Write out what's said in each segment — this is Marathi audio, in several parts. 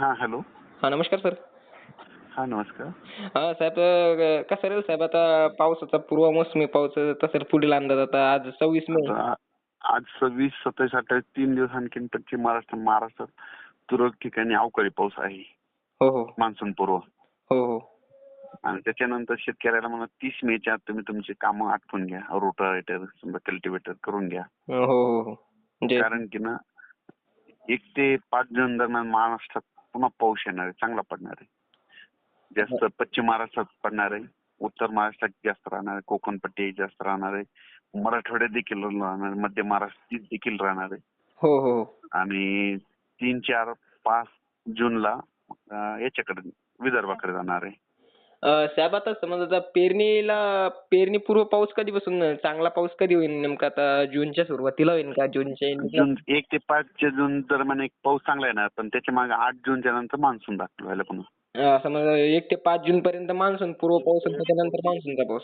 हा हॅलो. हा नमस्कार सर. हा नमस्कार. हा साहेब अं, कसं राहील साहेब आता पावसाचा पूर्व मोसमी पाऊस तसं पुढील अंदाज आता आज सव्वीस मे. आता आज सव्वीस सत्तावीस अठ्ठावीस तीन दिवस आणखीन पश्चिम महाराष्ट्र महाराष्ट्रात तुरळक ठिकाणी अवकाळी पाऊस आहे. हो हो. मान्सून पूर्व. हो हो. आणि त्याच्यानंतर शेतकऱ्याला म्हणा तीस मेच्या आत तुम्ही तुमची कामं आटपून घ्या. रोटावेटर समजा कल्टिवेटर करून घ्या. हो हो हो. म्हणजे कारण की ना एक ते पाच जून दरम्यान महाराष्ट्रात पुन्हा पाऊस येणार आहे चांगला पडणार आहे. जास्त पश्चिम महाराष्ट्रात पडणार आहे उत्तर महाराष्ट्रात जास्त राहणार आहे कोकण पट्टी जास्त राहणार आहे मराठवाड्यात देखील राहणार आहे मध्य महाराष्ट्रात देखील राहणार आहे. हो हो हो. आणि तीन चार पाच जूनला याच्याकडे विदर्भाकडे जाणार आहे. साहेब आता समज आता पेरणीला पेरणीपूर्व पाऊस कधीपासून चांगला पाऊस कधी होईल नेमका? आता जूनच्या सुरुवातीला होईल का? जूनच्या ला? एक ते पाच जून दरम्यान एक पाऊस चांगला येणार पण त्याच्यामागे आठ जूनच्या नंतर मान्सून दाखल व्हायला पुन्हा अं, समज एक ते पाच जून पर्यंत मान्सून पूर्व पाऊस आणि त्याच्यानंतर मान्सूनचा पाऊस.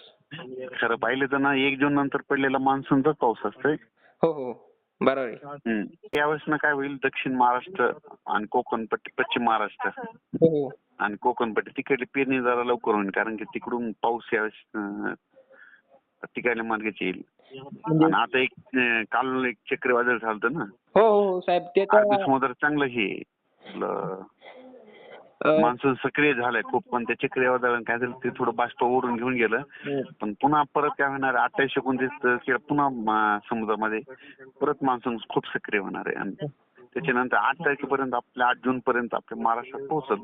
खरं पाहिलं तर ना एक जून नंतर पडलेला मान्सूनचा पाऊस असतोय. हो हो. बरोबर आहे. यावेळेस ना काय होईल? दक्षिण महाराष्ट्र आणि कोकण पट्टी पश्चिम महाराष्ट्र. हो. हो आणि कोकण पट्टी तिकडली पेरणी जरा लवकर होईल कारण की तिकडून पाऊस यावेळेस अं, तिकडल्या मार्गाची येईल. म्हणजे आणि आता एक अं, काल एक चक्रीवादळ झालं ना. हो हो हो, साहेब ते तर अरबी समुद्र चांगलं हे आपलं मान्सून सक्रिय झालंय खूप पण त्या चक्रीवादळानं काय झालं ते थोडं बाष्प ओढून घेऊन गेलं. हम्म. पण पुन्हा परत काय होणार अठ्ठावीस एकोणतीस पुन्हा समुद्रामध्ये परत मान्सून खूप सक्रिय होणार आहे. आणि त्याच्यानंतर आठ तारखेपर्यंत आपल्या आठ जून पर्यंत आपल्या महाराष्ट्रात पोहोचल.